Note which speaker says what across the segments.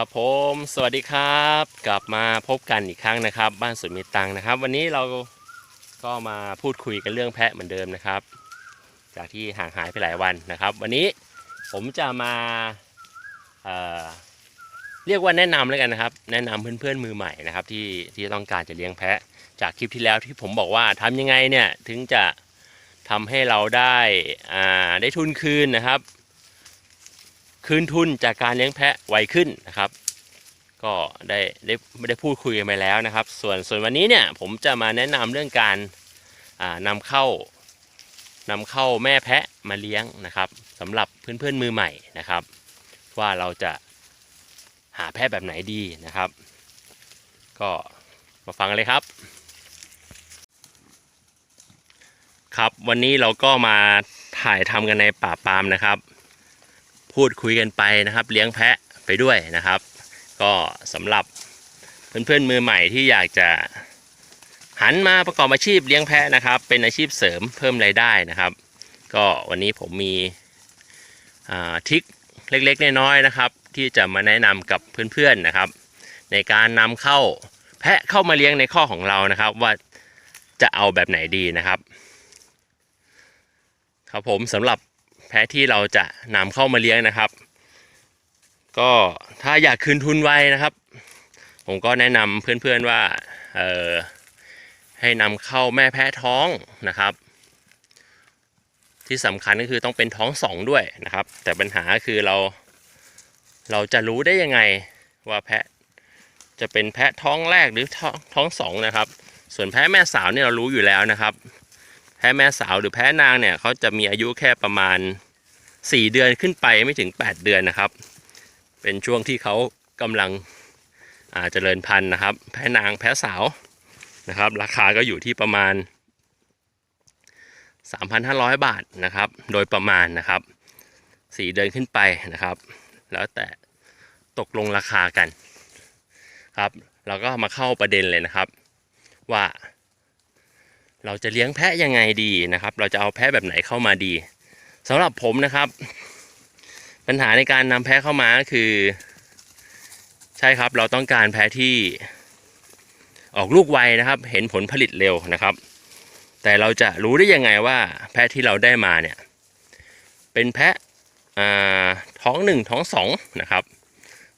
Speaker 1: ครับผมสวัสดีครับ กลับมาพบกันอีกครั้งนะครับ บ้านสวนมีตังนะครับ วันนี้เราก็มาพูดคุยกันเรื่องแพะเหมือนเดิมนะครับ จากที่ห่างหายไปหลายวันนะครับ วันนี้ผมจะมาเเรียกว่าแนะนำแล้วกันนะครับ แนะนำเพื่อนๆมือใหม่นะครับ ที่ที่ต้องการจะเลี้ยงแพะ จากคลิปที่แล้วที่ผมบอกว่าทำยังไงเนี่ยถึงจะทำให้เราได้ได้ทุนคืนนะครับ คืนทุนจากการเลี้ยงแพะไวขึ้นนะครับ ก็ได้ได้ไม่ได้พูดคุยกันไปแล้วนะครับ ส่วนส่วนวันนี้เนี่ยผมจะมาแนะนำเรื่องการอ่านำเข้านำเข้าแม่แพะมาเลี้ยงนะครับสำหรับเพื่อนๆมือใหม่นะครับ ว่าเราจะหาแพะแบบไหนดีนะครับ ก็มาฟังกันเลยครับ ครับวันนี้เราก็มาถ่ายทำกันในป่าปาล์มนะครับ พูดคุยกันไปนะครับ เลี้ยงแพะไปด้วยนะครับ ก็สำหรับเพื่อนๆมือใหม่ที่อยากจะหันมาประกอบอาชีพเลี้ยงแพะนะครับ เป็นอาชีพเสริมเพิ่มรายได้นะครับ ก็วันนี้ผมมีทิคเล็กๆน้อยๆนะครับ ที่จะมาแนะนำกับเพื่อนๆนะครับ ในการนำเข้าแพะเข้ามาเลี้ยงในข้อของเรานะครับ ว่าจะเอาแบบไหนดีนะครับ ครับผมสำหรับ แพะที่เราจะนำเข้ามาเลี้ยงนะครับ ก็ถ้าอยากคืนทุนไวนะครับ ผมก็แนะนำเพื่อนๆว่าเออให้นำเข้าแม่แพะท้องนะครับ ที่สำคัญก็คือต้องเป็นท้องสองด้วยนะครับ แต่ปัญหาคือเราเราจะรู้ได้ยังไงว่าแพะจะเป็นแพะท้องแรกหรือท้องท้องสองนะครับ ส่วนแพะแม่สาวเนี่ยเรารู้อยู่แล้วนะครับ แพะแม่สาวหรือแพะนางเนี่ยเขาจะมีอายุแค่ประมาณ 4 เดือนขึ้นไปไม่ถึง 8 เดือนนะครับ เป็นช่วงที่เขากำลังอ่าเจริญพันธุ์นะครับ แพะนางแพะสาวนะครับ ราคาก็อยู่ที่ประมาณ 3,500 บาทนะครับ โดยประมาณนะครับ 4 เดือนขึ้นไปนะครับ แล้วแต่ตกลงราคากันครับ เราก็มาเข้าประเด็นเลยนะครับ ว่า เราจะเลี้ยงแพะยังไงดีนะครับ เราจะเอาแพะแบบไหนเข้ามาดีสำหรับผมนะครับ ปัญหาในการนำแพะเข้ามาก็คือ ใช่ครับเราต้องการแพะที่ออกลูกไวนะครับ เห็นผลผลิตเร็วนะครับ แต่เราจะรู้ได้ยังไงว่าแพะที่เราได้มาเนี่ยเป็นแพะท้องหนึ่งท้องสองนะครับ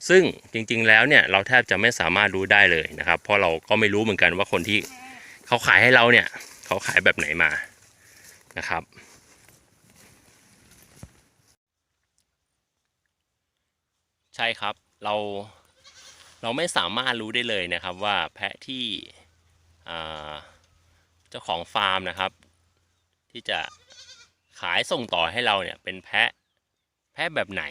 Speaker 1: ซึ่งจริงๆแล้วเนี่ยเราแทบจะไม่สามารถรู้ได้เลยนะครับ เพราะเราก็ไม่รู้เหมือนกันว่าคนที่เขาขายให้เราเนี่ย เขาขายแบบไหนมานะครับใช่ครับเราเราไม่สามารถรู้ได้เลยนะครับว่าแพะที่เจ้าของฟาร์มนะครับ ที่จะขายส่งต่อให้เราเนี่ยเป็นแพะแพะแบบไหน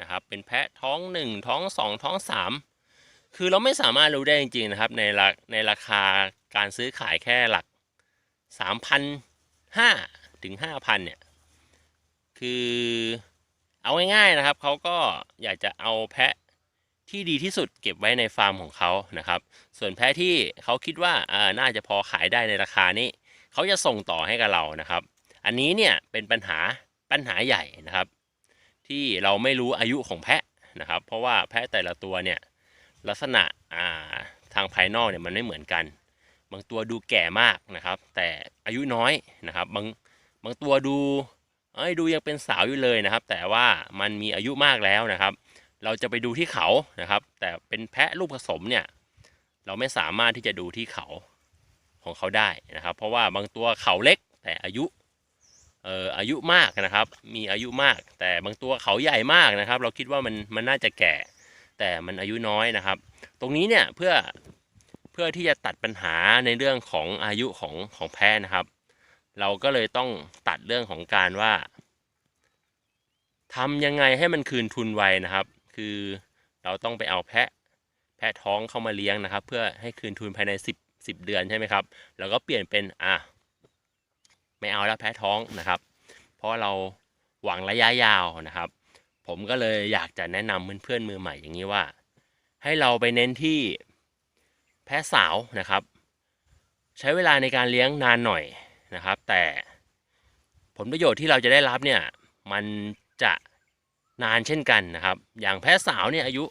Speaker 1: นะครับ เป็นแพะท้องหนึ่งท้องสองท้องสามคือเราไม่สามารถรู้ได้จริงๆนะครับในราในราคาการซื้อขายแค่หลัก สามพันห้าถึงห้าพันเนี่ย คือเอาง่ายๆนะครับ เขาก็อยากจะเอาแพะที่ดีที่สุดเก็บไว้ในฟาร์มของเขานะครับ ส่วนแพะที่เขาคิดว่าอ่าน่าจะพอขายได้ในราคานี้เขาจะส่งต่อให้กับเรานะครับ อันนี้เนี่ยเป็นปัญหาปัญหาใหญ่นะครับ ที่เราไม่รู้อายุของแพะนะครับ เพราะว่าแพะแต่ละตัวเนี่ยลักษณะอ่าทางภายนอกเนี่ยมันไม่เหมือนกัน บางตัวดูแก่มากนะครับ แต่อายุน้อยนะครับ บางบางตัวดูเอ้ยดูยังเป็นสาวอยู่เลยนะครับ แต่ว่ามันมีอายุมากแล้วนะครับ เราจะไปดูที่เขานะครับ แต่เป็นแพะลูกผสมเนี่ยเราไม่สามารถที่จะดูที่เขาของเขาได้นะครับ เพราะว่าบางตัวเขาเล็กแต่อายุเอ่ออายุมากนะครับ มีอายุมาก แต่บางตัวเขาใหญ่มากนะครับ เราคิดว่ามันมันน่าจะแก่ แต่มันอายุน้อยนะครับ ตรงนี้เนี่ยเพื่อ พื่อที่จะตัดปัญหาในเรื่องของอายุของของแพะนะครับ เราก็เลยต้องตัดเรื่องของการว่าทำยังไงให้มันคืนทุนไวนะครับ คือเราต้องไปเอาแพะแพะท้องเข้ามาเลี้ยงนะครับ เพื่อให้คืนทุนภายใน 10 10 เดือนใช่ไหมครับแล้วก็เปลี่ยนเป็นอะไม่เอาแล้วแพะท้องนะครับ เพราะเราหวังระยะยาวนะครับ ผมก็เลยอยากจะแนะนำเพื่อนๆมือใหม่อย่างนี้ว่า ให้เราไปเน้นที่ แพะสาวนะครับ ใช้เวลาในการเลี้ยงนานหน่อยนะครับ แต่ผลประโยชน์ที่เราจะได้รับเนี่ยมันจะนานเช่นกันนะครับ อย่างแพะสาวเนี่ยอายุ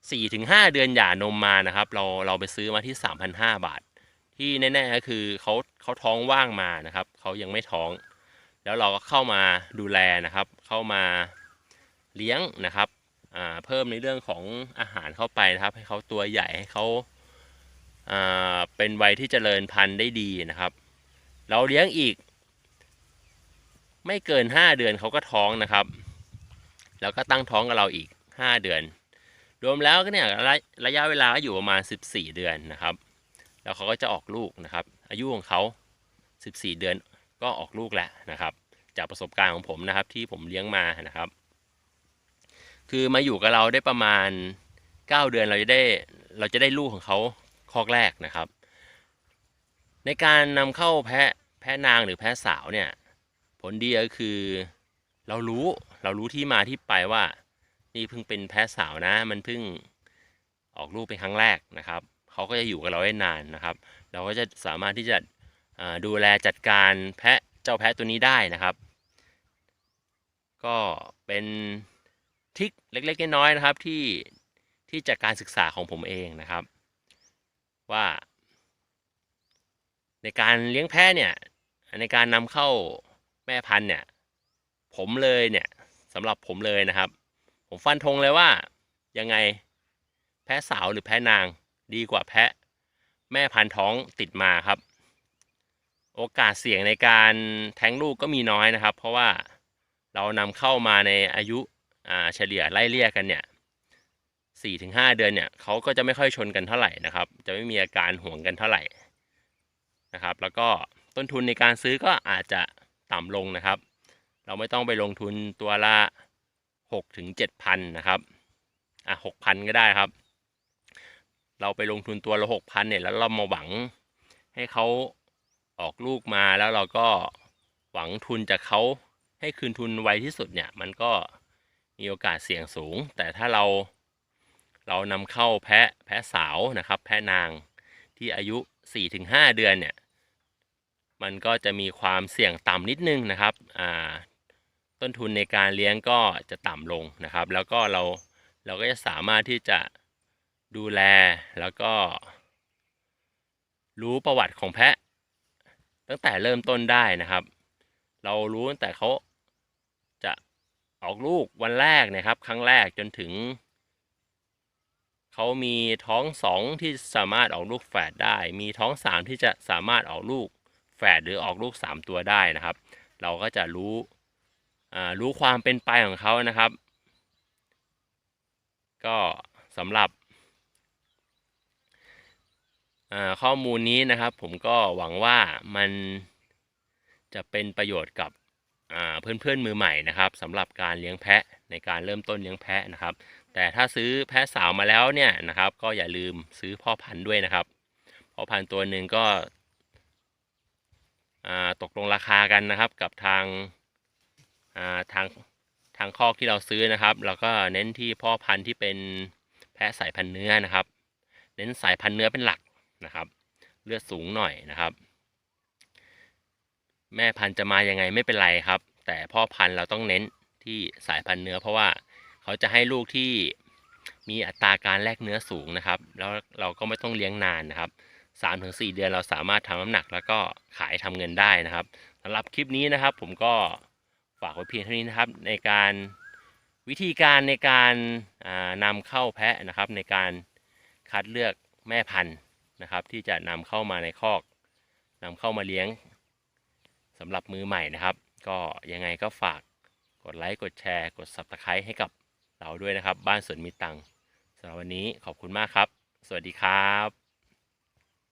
Speaker 1: 4-5 เดือนหย่านมมานะครับ เราเราไปซื้อมาที่ 3,500 บาท ที่แน่ๆก็คือเขาเขาท้องว่างมานะครับเขายังไม่ท้อง แล้วเราก็เข้ามาดูแลนะครับ เข้ามาเลี้ยงนะครับเพิ่มในเรื่องของอาหารเข้าไปนะครับ ให้เขาตัวใหญ่ให้เขา เป็นวัยที่เจริญพันธุ์ได้ดีนะครับ เราเลี้ยงอีก ไม่เกิน 5 เดือนเขาก็ท้องนะครับ แล้วก็ตั้งท้องกับเราอีก 5 เดือน รวมแล้วก็เนี่ยระระยะเวลาก็อยู่ประมาณ 14 เดือนนะครับ แล้วเขาก็จะออกลูกนะครับ อายุของเขา 14 เดือนก็ออกลูกแล้วนะครับ จากประสบการณ์ของผมนะครับที่ผมเลี้ยงมานะครับ คือมาอยู่กับเราได้ประมาณ 9 เดือนเราจะได้เราจะได้ลูกของเขา คอกแรกนะครับ ในการนำเข้าแพะแพะนางหรือแพะสาวเนี่ยผลดีก็คือเรารู้เรารู้ที่มาที่ไปว่า นี่เพิ่งเป็นแพะสาวนะ มันเพิ่งออกลูกเป็นครั้งแรกนะครับเขาก็จะอยู่กับเราได้นานนะครับ เราก็จะสามารถที่จะดูแลจัดการแพะเจ้าแพะตัวนี้ได้นะครับ ก็เป็นทริคเล็กๆน้อยๆนะครับที่ที่จากการศึกษาของผมเองนะครับ ว่า ในการเลี้ยงแพะเนี่ย ในการนำเข้าแม่พันธุ์เนี่ย ผมเลยเนี่ยสำหรับผมเลยนะครับ ผมฟันธงเลยว่ายังไงแพะสาวหรือแพะนางดีกว่าแพะแม่พันธุ์ท้องติดมาครับ โอกาสเสี่ยงในการแท้งลูกก็มีน้อยนะครับ เพราะว่าเรานำเข้ามาในอายุอ่าเฉลี่ยไล่เลี่ยกันเนี่ย สี่ถึงห้าเดือนเนี่ยเขาก็จะไม่ค่อยชนกันเท่าไหร่นะครับ จะไม่มีอาการห่วงกันเท่าไหร่นะครับ แล้วก็ต้นทุนในการซื้อก็อาจจะต่ำลงนะครับ เราไม่ต้องไปลงทุนตัวละหกถึงเจ็ดพันนะครับอะหกพันก็ได้ครับ เราไปลงทุนตัวละหกพันเนี่ยแล้วเรามาหวังให้เขาออกลูกมาแล้วเราก็หวังทุนจากเขาให้คืนทุนไวที่สุดเนี่ย มันก็มีโอกาสเสี่ยงสูง แต่ถ้าเรา เรานำเข้าแพะแพะสาวนะครับ แพะนางที่อายุ 4-5 เดือนเนี่ย มันก็จะมีความเสี่ยงต่ำนิดนึงนะครับอ่าต้นทุนในการเลี้ยงก็จะต่ำลงนะครับ แล้วก็เราเราก็จะสามารถที่จะดูแลแล้วก็ รู้ประวัติของแพะ ตั้งแต่เริ่มต้นได้นะครับ เรารู้ตั้งแต่เขาจะออกลูกวันแรกนะครับ ครั้งแรกจนถึง เขามีท้องสองที่สามารถออกลูกแฝดได้ มีท้องสามที่จะสามารถออกลูกแฝดหรือออกลูกสามตัวได้นะครับ เราก็จะรู้อ่ารู้ความเป็นไปของเขานะครับ ก็สำหรับอ่าข้อมูลนี้นะครับผมก็หวังว่ามันจะเป็นประโยชน์กับอ่าเพื่อนๆมือใหม่นะครับสำหรับการเลี้ยงแพะในการเริ่มต้นเลี้ยงแพะนะครับ แต่ถ้าซื้อแพะสาวมาแล้วเนี่ยนะครับ ก็อย่าลืมซื้อพ่อพันธุ์ด้วยนะครับพ่อพันธุ์ตัวหนึ่งก็ตกลงราคากันนะครับกับทางาทางทางคอกที่เราซื้อนะครับแล้วก็เน้นที่พ่อพันธุ์ที่เป็นแพะสายพันธุ์เนื้อนะครับ เน้นสายพันธุ์เนื้อเป็นหลักนะครับ เลือดสูงหน่อยนะครับ แม่พันธุ์จะมายังไงไม่เป็นไรครับ แต่พ่อพันธุ์เราต้องเน้นที่สายพันธุ์เนื้อเพราะว่า เขาจะให้ลูกที่มีอัตราการแลกเนื้อสูงนะครับ แล้วเราก็ไม่ต้องเลี้ยงนานนะครับสามถึงสี่เดือนเราสามารถทำน้ำหนักแล้วก็ขายทำเงินได้นะครับสำหรับคลิปนี้นะครับ ผมก็ฝากไว้เพียงเท่านี้นะครับ ในการวิธีการในการานำเข้าแพะนะครับ ในการคัดเลือกแม่พันธุ์นะครับ ที่จะนำเข้ามาในคอกนำเข้ามาเลี้ยงสำหรับมือใหม่นะครับ ก็ยังไงก็ฝากกดไลค์กดแชร์ กด Subscribe ให้กับ เราด้วยนะครับ บ้านสวนมีตังค์สำหรับวันนี้ขอบคุณมากครับ สวัสดีครับ